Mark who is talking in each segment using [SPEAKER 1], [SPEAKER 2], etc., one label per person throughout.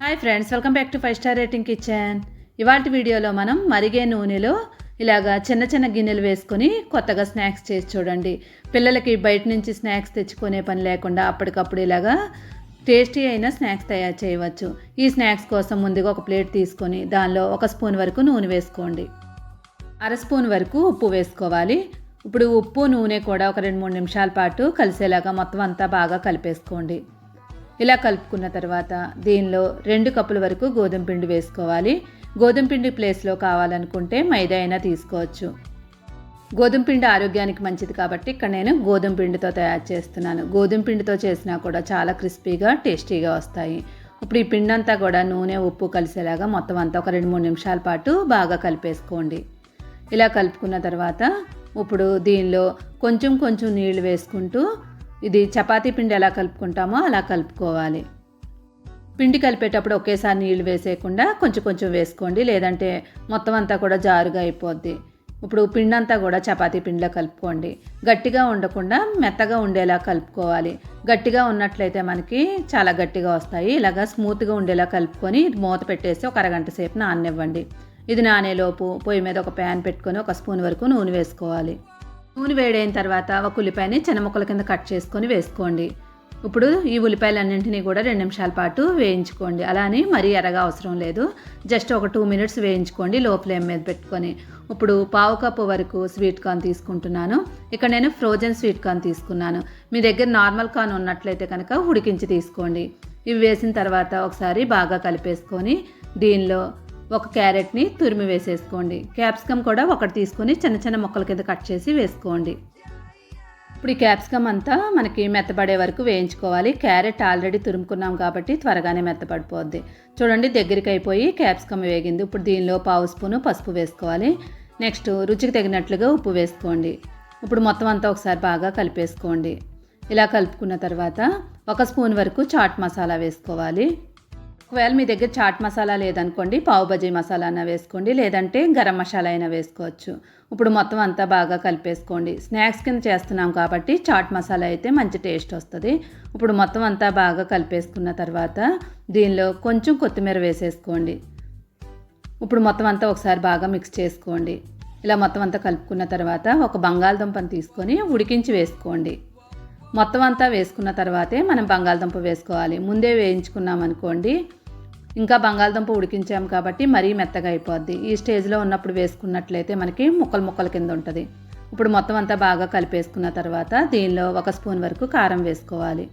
[SPEAKER 1] Hi friends welcome back to five star rating kitchen ఇవాటి వీడియోలో మనం మరిగే నూనెలో ఇలాగా చిన్న చిన్న గిన్నెలు వేసుకొని కొత్తగా స్నాక్స్ చేసి చూడండి. పిల్లలకి బయట నుంచి స్నాక్స్ తెచ్చుకునే పని లేకుండా అప్పటికప్పుడు ఇలాగా టేస్టీ అయిన స్నాక్స్ తయారు చేయవచ్చు. ఈ స్నాక్స్ కోసం ముందుగా ఒక ప్లేట్ తీసుకొని దానిలో ఒక స్పూన్ వరకు నూనె వేసుకోండి. అర స్పూన్ వరకు ఉప్పు వేసుకోవాలి. ఇప్పుడు ఉప్పు నూనె కూడా ఒక రెండు మూడు నిమిషాల పాటు కలిసేలాగా మొత్తం అంతా బాగా కలిపేసుకోండి. ఇలా కలుపుకున్న తర్వాత దీనిలో రెండు కప్పుల వరకు గోధుమ పిండి వేసుకోవాలి. గోధుమ పిండి ప్లేస్లో కావాలనుకుంటే మైదా అయినా తీసుకోవచ్చు. గోధుమ పిండి ఆరోగ్యానికి మంచిది కాబట్టి ఇక్కడ నేను గోధుమ పిండితో తయారు చేస్తున్నాను. గోధుమ పిండితో చేసినా కూడా చాలా క్రిస్పీగా టేస్టీగా వస్తాయి. ఇప్పుడు ఈ పిండి అంతా కూడా నూనె ఉప్పు కలిసేలాగా మొత్తం అంతా ఒక రెండు మూడు నిమిషాల పాటు బాగా కలిపేసుకోండి. ఇలా కలుపుకున్న తర్వాత ఇప్పుడు దీనిలో కొంచెం కొంచెం నీళ్ళు వేసుకుంటూ ఇది చపాతీ పిండి ఎలా కలుపుకుంటామో అలా కలుపుకోవాలి. పిండి కలిపేటప్పుడు ఒకేసారి నీళ్ళు వేసేయకుండా కొంచెం కొంచెం వేసుకోండి. లేదంటే మొత్తం అంతా కూడా జారుగా అయిపోద్ది. ఇప్పుడు పిండి అంతా కూడా చపాతీ పిండిలో కలుపుకోండి. గట్టిగా ఉండకుండా మెత్తగా ఉండేలా కలుపుకోవాలి. గట్టిగా ఉన్నట్లయితే మనకి చాలా గట్టిగా వస్తాయి. ఇలాగా స్మూత్గా ఉండేలా కలుపుకొని మూత పెట్టేసి ఒక అరగంట సేపు నాననివ్వండి. ఇది నానేలోపు పొయ్యి మీద ఒక ప్యాన్ పెట్టుకొని ఒక స్పూన్ వరకు నూనె వేసుకోవాలి. నూనె వేడైన తర్వాత ఒక ఉల్లిపాయని చిన్న ముక్కల కింద కట్ చేసుకొని వేసుకోండి. ఇప్పుడు ఈ ఉల్లిపాయలన్నింటినీ కూడా రెండు నిమిషాల పాటు వేయించుకోండి. అలానే మరీ ఎరగా అవసరం లేదు. జస్ట్ ఒక టూ మినిట్స్ వేయించుకోండి లో ఫ్లేమ్ మీద పెట్టుకొని. ఇప్పుడు పావు కప్పు వరకు స్వీట్ కార్న్ తీసుకుంటున్నాను. ఇక్కడ నేను ఫ్రోజన్ స్వీట్ కార్న్ తీసుకున్నాను. మీ దగ్గర నార్మల్ కార్న్ ఉన్నట్లయితే కనుక ఉడికించి తీసుకోండి. ఇవి వేసిన తర్వాత ఒకసారి బాగా కలిపేసుకొని దీనిలో ఒక క్యారెట్ని తురిమి వేసేసుకోండి. క్యాప్సికమ్ కూడా ఒకటి తీసుకొని చిన్న చిన్న ముక్కల కింద కట్ చేసి వేసుకోండి. ఇప్పుడు ఈ క్యాప్సికమ్ అంతా మనకి మెత్తపడే వరకు వేయించుకోవాలి. క్యారెట్ ఆల్రెడీ తురుముకున్నాం కాబట్టి త్వరగానే మెత్తపడిపోద్ది చూడండి దగ్గరికి అయిపోయి క్యాప్సికమ్ వేగింది. ఇప్పుడు దీనిలో పావు స్పూను పసుపు వేసుకోవాలి. నెక్స్ట్ రుచికి తగినట్లుగా ఉప్పు వేసుకోండి. ఇప్పుడు మొత్తం అంతా ఒకసారి బాగా కలిపేసుకోండి. ఇలా కలుపుకున్న తర్వాత ఒక స్పూన్ వరకు చాట్ మసాలా వేసుకోవాలి. ఒకవేళ మీ దగ్గర చాట్ మసాలా లేదనుకోండి పావు బజీ మసాలా అయినా వేసుకోండి లేదంటే గరం మసాలా అయినా వేసుకోవచ్చు. ఇప్పుడు మొత్తం అంతా బాగా కలిపేసుకోండి. స్నాక్స్ కింద చేస్తున్నాం కాబట్టి చాట్ మసాలా అయితే మంచి టేస్ట్ వస్తుంది. ఇప్పుడు మొత్తం అంతా బాగా కలిపేసుకున్న తర్వాత దీనిలో కొంచెం కొత్తిమీర వేసేసుకోండి. ఇప్పుడు మొత్తం అంతా ఒకసారి బాగా మిక్స్ చేసుకోండి. ఇలా మొత్తం అంతా కలుపుకున్న తర్వాత ఒక బంగాళదుంపని తీసుకొని ఉడికించి వేసుకోండి. మొత్తం అంతా వేసుకున్న తర్వాతే మనం బంగాళదుంప వేసుకోవాలి. ముందే వేయించుకున్నాం అనుకోండి ఇంకా బంగాళదుంప ఉడికించాం కాబట్టి మరీ మెత్తగా అయిపోద్ది. ఈ స్టేజ్లో ఉన్నప్పుడు వేసుకున్నట్లయితే మనకి ముక్కలు ముక్కల కింద ఉంటుంది. ఇప్పుడు మొత్తం అంతా బాగా కలిపేసుకున్న తర్వాత దీనిలో ఒక స్పూన్ వరకు కారం వేసుకోవాలి.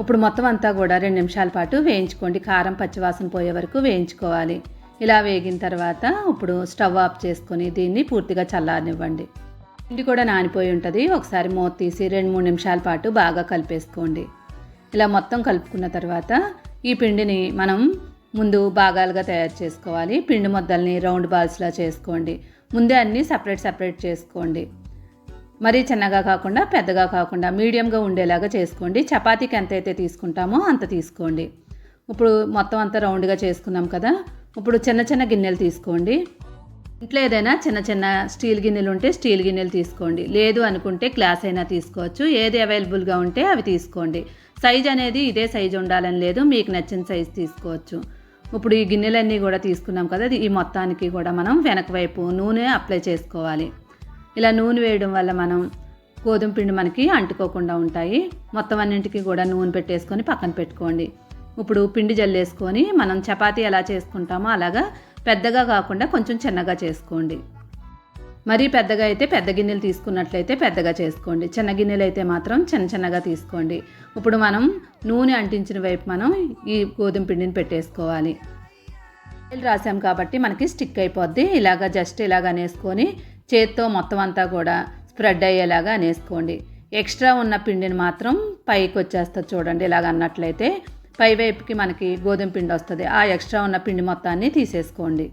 [SPEAKER 1] ఇప్పుడు మొత్తం అంతా కూడా రెండు నిమిషాల పాటు వేయించుకోండి. కారం పచ్చివాసన పోయే వరకు వేయించుకోవాలి. ఇలా వేగిన తర్వాత ఇప్పుడు స్టవ్ ఆఫ్ చేసుకొని దీన్ని పూర్తిగా చల్లారనివ్వండి. పిండి కూడా నానిపోయి ఉంటుంది. ఒకసారి మూత తీసి రెండు మూడు నిమిషాల పాటు బాగా కలిపేసుకోండి. ఇలా మొత్తం కలుపుకున్న తర్వాత ఈ పిండిని మనం ముందు భాగాలుగా తయారు చేసుకోవాలి. పిండి ముద్దల్ని రౌండ్ బాల్స్లా చేసుకోండి. ముందే అన్నీ సపరేట్ సపరేట్ చేసుకోండి. మరీ చిన్నగా కాకుండా పెద్దగా కాకుండా మీడియంగా ఉండేలాగా చేసుకోండి. చపాతీకి ఎంత అయితే తీసుకుంటామో అంత తీసుకోండి. ఇప్పుడు మొత్తం అంతా రౌండ్గా చేసుకున్నాం కదా. ఇప్పుడు చిన్న చిన్న గిన్నెలు తీసుకోండి. ఇంట్లో ఏదైనా చిన్న చిన్న స్టీల్ గిన్నెలు ఉంటే స్టీల్ గిన్నెలు తీసుకోండి. లేదు అనుకుంటే గ్లాస్ అయినా తీసుకోవచ్చు. ఏది అవైలబుల్గా ఉంటే అవి తీసుకోండి. సైజ్ అనేది ఇదే సైజు ఉండాలని లేదు. మీకు నచ్చిన సైజ్ తీసుకోవచ్చు. ఇప్పుడు ఈ గిన్నెలన్నీ కూడా తీసుకున్నాం కదా ఈ మొత్తానికి కూడా మనం వెనక వైపు నూనె అప్లై చేసుకోవాలి. ఇలా నూనె వేయడం వల్ల మనం గోధుమ పిండి మనకి అంటుకోకుండా ఉంటాయి. మొత్తం అన్నింటికి కూడా నూనె పెట్టేసుకొని పక్కన పెట్టుకోండి. ఇప్పుడు పిండి జల్లేసుకొని మనం చపాతీ ఎలా చేసుకుంటామో అలాగా పెద్దగా కాకుండా కొంచెం చిన్నగా చేసుకోండి. మరీ పెద్దగా అయితే పెద్ద గిన్నెలు తీసుకున్నట్లయితే పెద్దగా చేసుకోండి. చిన్న గిన్నెలు అయితే మాత్రం చిన్న చిన్నగా తీసుకోండి. ఇప్పుడు మనం నూనె అంటించిన వైపు మనం ఈ గోధుమ పిండిని పెట్టేసుకోవాలి. రాసాం కాబట్టి మనకి స్టిక్ అయిపోద్ది. ఇలాగ జస్ట్ ఇలాగ అనేసుకొని చేత్తో మొత్తం అంతా కూడా స్ప్రెడ్ అయ్యేలాగా అనేసుకోండి. ఎక్స్ట్రా ఉన్న పిండిని మాత్రం పైకి వచ్చేస్తుంది చూడండి. ఇలాగ అన్నట్లయితే పై వైపుకి మనకి గోధుమ పిండి వస్తుంది. ఆ ఎక్స్ట్రా ఉన్న పిండి మొత్తాన్ని తీసేసుకోండి.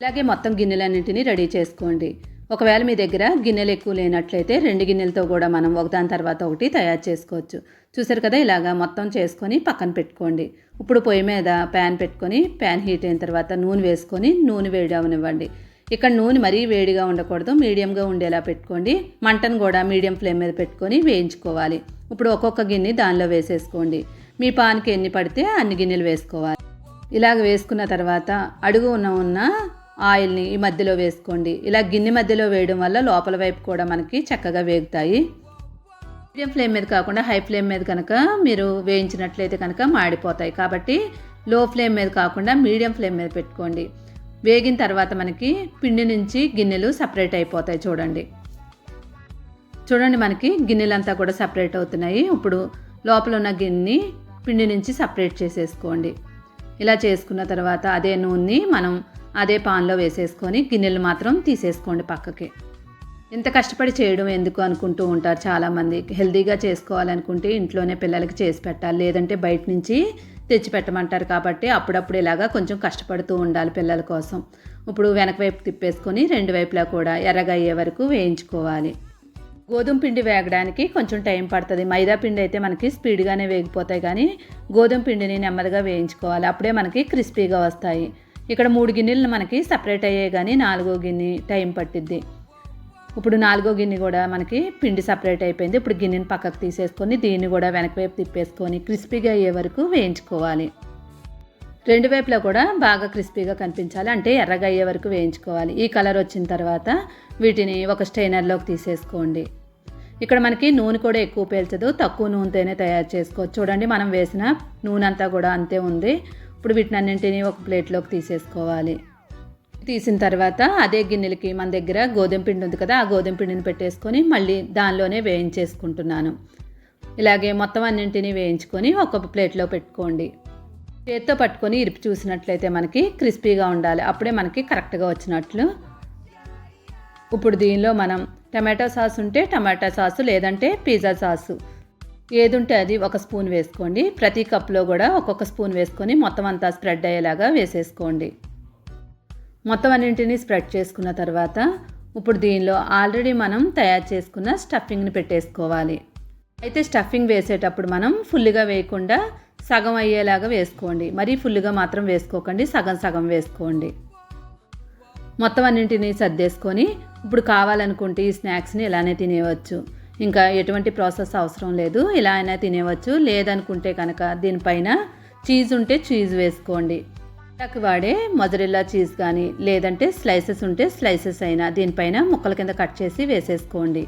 [SPEAKER 1] ఇలాగే మొత్తం గిన్నెలన్నింటినీ రెడీ చేసుకోండి. ఒకవేళ మీ దగ్గర గిన్నెలు ఎక్కువ లేనట్లయితే రెండు గిన్నెలతో కూడా మనం ఒకదాని తర్వాత ఒకటి తయారు చేసుకోవచ్చు. చూసారు కదా ఇలాగా మొత్తం చేసుకొని పక్కన పెట్టుకోండి. ఇప్పుడు పొయ్యి మీద ప్యాన్ పెట్టుకొని ప్యాన్ హీట్ అయిన తర్వాత నూనె వేసుకొని నూనె వేడి అవనివ్వండి. ఇక్కడ నూనె మరీ వేడిగా ఉండకూడదు మీడియంగా ఉండేలా పెట్టుకోండి. మంటను కూడా మీడియం ఫ్లేమ్ మీద పెట్టుకొని వేయించుకోవాలి. ఇప్పుడు ఒక్కొక్క గిన్నె దానిలో వేసేసుకోండి. మీ పాన్కి ఎన్ని పడితే అన్ని గిన్నెలు వేసుకోవాలి. ఇలాగ వేసుకున్న తర్వాత అడుగు ఉన్న ఉన్న ఆయిల్ని ఈ మధ్యలో వేసుకోండి. ఇలా గిన్నె మధ్యలో వేయడం వల్ల లోపల వైపు కూడా మనకి చక్కగా వేగుతాయి. మీడియం ఫ్లేమ్ మీద కాకుండా హై ఫ్లేమ్ మీద కనుక మీరు వేయించినట్లయితే కనుక మాడిపోతాయి. కాబట్టి లో ఫ్లేమ్ మీద కాకుండా మీడియం ఫ్లేమ్ మీద పెట్టుకోండి. వేగిన తర్వాత మనకి పిండి నుంచి గిన్నెలు సపరేట్ అయిపోతాయి చూడండి. చూడండి మనకి గిన్నెలంతా కూడా సపరేట్ అవుతున్నాయి. ఇప్పుడు లోపల ఉన్న గిన్నె పిండి నుంచి సపరేట్ చేసేసుకోండి. ఇలా చేసుకున్న తర్వాత అదే నూనెని మనం అదే పాన్లో వేసేసుకొని గిన్నెలు మాత్రం తీసేసుకోండి పక్కకి. ఇంత కష్టపడి చేయడం ఎందుకు అనుకుంటూ ఉంటారు చాలామంది. హెల్తీగా చేసుకోవాలనుకుంటే ఇంట్లోనే పిల్లలకి చేసి పెట్టాలి. లేదంటే బయట నుంచి తెచ్చి పెట్టమంటారు కాబట్టి అప్పుడప్పుడు ఇలాగా కొంచెం కష్టపడుతూ ఉండాలి పిల్లల కోసం. ఇప్పుడు వెనక వైపు తిప్పేసుకొని రెండు వైపులా కూడా ఎర్రగా అయ్యే వరకు వేయించుకోవాలి. గోధుమ పిండి వేగడానికి కొంచెం టైం పడుతుంది. మైదా పిండి అయితే మనకి స్పీడ్గానే వేగిపోతాయి. కానీ గోధుమ పిండిని నెమ్మదిగా వేయించుకోవాలి. అప్పుడే మనకి క్రిస్పీగా వస్తాయి. ఇక్కడ మూడు గిన్నెలు మనకి సపరేట్ అయ్యాయి కానీ నాలుగో గిన్నె టైం పట్టిద్ది. ఇప్పుడు నాలుగో గిన్నె కూడా మనకి పిండి సపరేట్ అయిపోయింది. ఇప్పుడు గిన్నెని పక్కకు తీసేసుకొని దీన్ని కూడా వెనక వైపు తిప్పేసుకొని క్రిస్పీగా అయ్యే వరకు వేయించుకోవాలి. రెండు వైపులా కూడా బాగా క్రిస్పీగా కనిపించాలి. అంటే ఎర్రగా అయ్యే వరకు వేయించుకోవాలి. ఈ కలర్ వచ్చిన తర్వాత వీటిని ఒక స్టైనర్లోకి తీసేసుకోండి. ఇక్కడ మనకి నూనె కూడా ఎక్కువ పీల్చదు. తక్కువ నూనెతోనే తయారు చేసుకోవచ్చు. చూడండి మనం వేసిన నూనె అంతా కూడా అంతే ఉంది. ఇప్పుడు వీటిని అన్నింటినీ ఒక ప్లేట్లోకి తీసేసుకోవాలి. తీసిన తర్వాత అదే గిన్నెలకి మన దగ్గర గోధుమ పిండి ఉంది కదా ఆ గోధుమ పిండిని పెట్టేసుకొని మళ్ళీ దానిలోనే వేయించేసుకుంటున్నాను. ఇలాగే మొత్తం అన్నింటినీ వేయించుకొని ఒక ప్లేట్లో పెట్టుకోండి. చేత్తో పట్టుకొని ఇరిపి చూసినట్లయితే మనకి క్రిస్పీగా ఉండాలి. అప్పుడే మనకి కరెక్ట్గా వచ్చినట్లు. ఇప్పుడు దీనిలో మనం టమాటో సాస్ ఉంటే టమాటా సాసు లేదంటే పిజ్జా సాసు. ఏది ఉంటే అది ఒక స్పూన్ వేసుకోండి. ప్రతి కప్లో కూడా ఒక్కొక్క స్పూన్ వేసుకొని మొత్తం అంతా స్ప్రెడ్ అయ్యేలాగా వేసేసుకోండి. మొత్తం అన్నింటినీ స్ప్రెడ్ చేసుకున్న తర్వాత ఇప్పుడు దీనిలో ఆల్రెడీ మనం తయారు చేసుకున్న స్టఫింగ్ని పెట్టేసుకోవాలి. అయితే స్టఫింగ్ వేసేటప్పుడు మనం ఫుల్గా వేయకుండా సగం అయ్యేలాగా వేసుకోండి. మరీ ఫుల్గా మాత్రం వేసుకోకండి. సగం సగం వేసుకోండి. మొత్తం అన్నింటినీ సర్దేసుకొని ఇప్పుడు కావాలనుకుంటే ఈ స్నాక్స్ని ఇలానే తినేయవచ్చు. ఇంకా ఎటువంటి ప్రాసెస్ అవసరం లేదు. ఇలా అయినా తినేవచ్చు లేదనుకుంటే కనుక దీనిపైన చీజ్ ఉంటే చీజ్ వేసుకోండి. పిల్లకి వాడే మొజరిల్లా చీజ్ కానీ లేదంటే స్లైసెస్ ఉంటే స్లైసెస్ అయినా దీనిపైన ముక్కల కింద కట్ చేసి వేసేసుకోండి.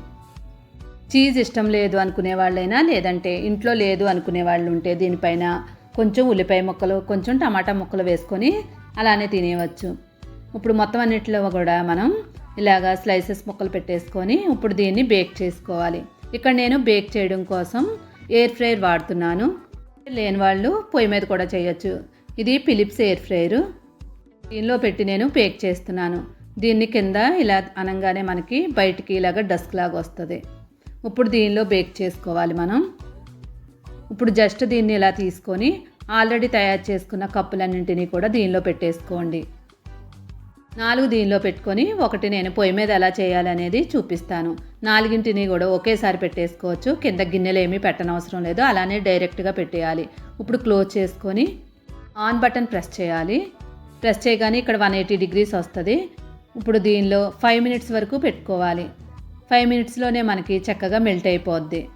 [SPEAKER 1] చీజ్ ఇష్టం లేదు అనుకునే వాళ్ళైనా లేదంటే ఇంట్లో లేదు అనుకునే వాళ్ళు ఉంటే దీనిపైన కొంచెం ఉల్లిపాయ ముక్కలు కొంచెం టమాటా ముక్కలు వేసుకొని అలానే తినేయవచ్చు. ఇప్పుడు మొత్తం అన్నిటిలో కూడా మనం ఇలాగా స్లైసెస్ ముక్కలు పెట్టేసుకొని ఇప్పుడు దీన్ని బేక్ చేసుకోవాలి. ఇక్కడ నేను బేక్ చేయడం కోసం ఎయిర్ ఫ్రైర్ వాడుతున్నాను. లేని వాళ్ళు పొయ్యి మీద కూడా చేయొచ్చు. ఇది ఫిలిప్స్ ఎయిర్ ఫ్రైరు దీనిలో పెట్టి నేను బేక్ చేస్తున్నాను. దీన్ని కింద ఇలా అనగానే మనకి బయటికి ఇలాగ డస్క్ లాగా వస్తుంది. ఇప్పుడు దీనిలో బేక్ చేసుకోవాలి మనం. ఇప్పుడు జస్ట్ దీన్ని ఇలా తీసుకొని ఆల్రెడీ తయారు చేసుకున్న కప్పులన్నింటినీ కూడా దీనిలో పెట్టేసుకోండి. నాలుగు దీనిలో పెట్టుకొని ఒకటి నేను పొయ్యి మీద ఎలా చేయాలనేది చూపిస్తాను. నాలుగింటిని కూడా ఒకేసారి పెట్టేసుకోవచ్చు. కింద గిన్నెలు ఏమీ పెట్టనవసరం లేదు. అలానే డైరెక్ట్గా పెట్టేయాలి. ఇప్పుడు క్లోజ్ చేసుకొని ఆన్ బటన్ ప్రెస్ చేయాలి. ప్రెస్ చేయగానే ఇక్కడ వన్ ఎయిటీ డిగ్రీస్ వస్తుంది. ఇప్పుడు దీనిలో ఫైవ్ మినిట్స్ వరకు పెట్టుకోవాలి. ఫైవ్ మినిట్స్లోనే మనకి చక్కగా మెల్ట్ అయిపోద్ది.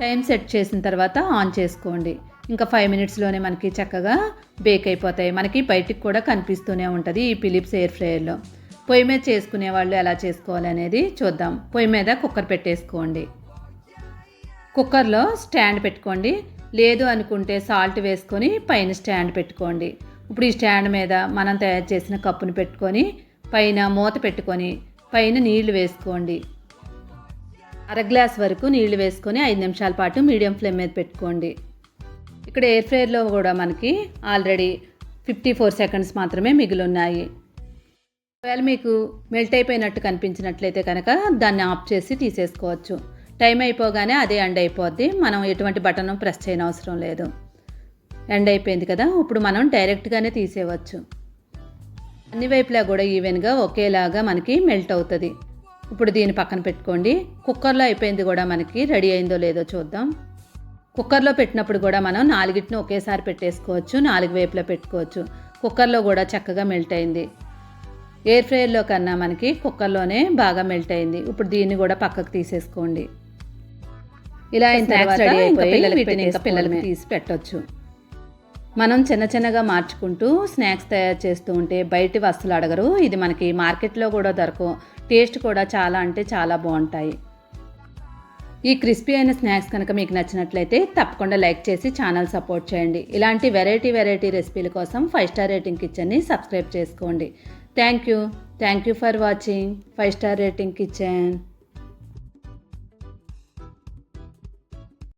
[SPEAKER 1] టైం సెట్ చేసిన తర్వాత ఆన్ చేసుకోండి. ఇంకా ఫైవ్ మినిట్స్లోనే మనకి చక్కగా బేక్ అయిపోతాయి. మనకి బయటికి కూడా కనిపిస్తూనే ఉంటుంది ఈ ఫిలిప్స్ ఎయిర్ ఫ్రైయర్లో. పొయ్యి మీద చేసుకునే వాళ్ళు ఎలా చేసుకోవాలి అనేది చూద్దాం. పొయ్యి మీద కుక్కర్ పెట్టేసుకోండి. కుక్కర్లో స్టాండ్ పెట్టుకోండి. లేదు అనుకుంటే సాల్ట్ వేసుకొని పైన స్టాండ్ పెట్టుకోండి. ఇప్పుడు ఈ స్టాండ్ మీద మనం తయారు చేసిన కప్పుని పెట్టుకొని పైన మూత పెట్టుకొని పైన నీళ్ళు వేసుకోండి. అర గ్లాస్ వరకు నీళ్ళు వేసుకొని ఐదు నిమిషాల పాటు మీడియం ఫ్లేమ్ మీద పెట్టుకోండి. ఇక్కడ ఎయిర్ ఫ్రైర్లో కూడా మనకి ఆల్రెడీ ఫిఫ్టీ ఫోర్ సెకండ్స్ మాత్రమే మిగిలి ఉన్నాయి ఒకవేళ మీకు మెల్ట్ అయిపోయినట్టు కనిపించినట్లయితే కనుక దాన్ని ఆఫ్ చేసి తీసేసుకోవచ్చు. టైం అయిపోగానే అదే ఎండ్ అయిపోద్ది. మనం ఎటువంటి బటన్ ప్రెస్ చేయనవసరం లేదు. ఎండ్ అయిపోయింది కదా ఇప్పుడు మనం డైరెక్ట్గానే తీసేయవచ్చు. అన్ని వైపులా కూడా ఈవెన్గా ఒకేలాగా మనకి మెల్ట్ అవుతుంది. ఇప్పుడు దీన్ని పక్కన పెట్టుకోండి. కుక్కర్లో అయిపోయింది కూడా మనకి. రెడీ అయిందో లేదో చూద్దాం. కుక్కర్లో పెట్టినప్పుడు కూడా మనం నాలుగిటిని ఒకేసారి పెట్టేసుకోవచ్చు. నాలుగు వైపులా పెట్టుకోవచ్చు. కుక్కర్లో కూడా చక్కగా మెల్ట్ అయింది. ఎయిర్ ఫ్రైయర్లో కన్నా మనకి కుక్కర్లోనే బాగా మెల్ట్ అయింది. ఇప్పుడు దీన్ని కూడా పక్కకు తీసేసుకోండి. ఇలా అయిన తర్వాత పిల్లలకి తీసి పెట్టొచ్చు. మనం చిన్న చిన్నగా మార్చుకుంటూ స్నాక్స్ తయారు చేస్తూ ఉంటే బయటి వస్తువులు అడగరు. ఇది మనకి మార్కెట్లో కూడా దొరకవు. టేస్ట్ కూడా చాలా అంటే చాలా బాగుంటాయి. ఈ క్రిస్పీ అయిన స్నాక్స్ కనుక మీకు నచ్చినట్లయితే తప్పకుండా లైక్ చేసి ఛానల్ సపోర్ట్ చేయండి. ఇలాంటి వెరైటీ వెరైటీ రెసిపీల కోసం ఫైవ్ స్టార్ రేటింగ్ కిచెన్ని సబ్స్క్రైబ్ చేసుకోండి. Thank you. Thank you for watching. Five star rating kitchen.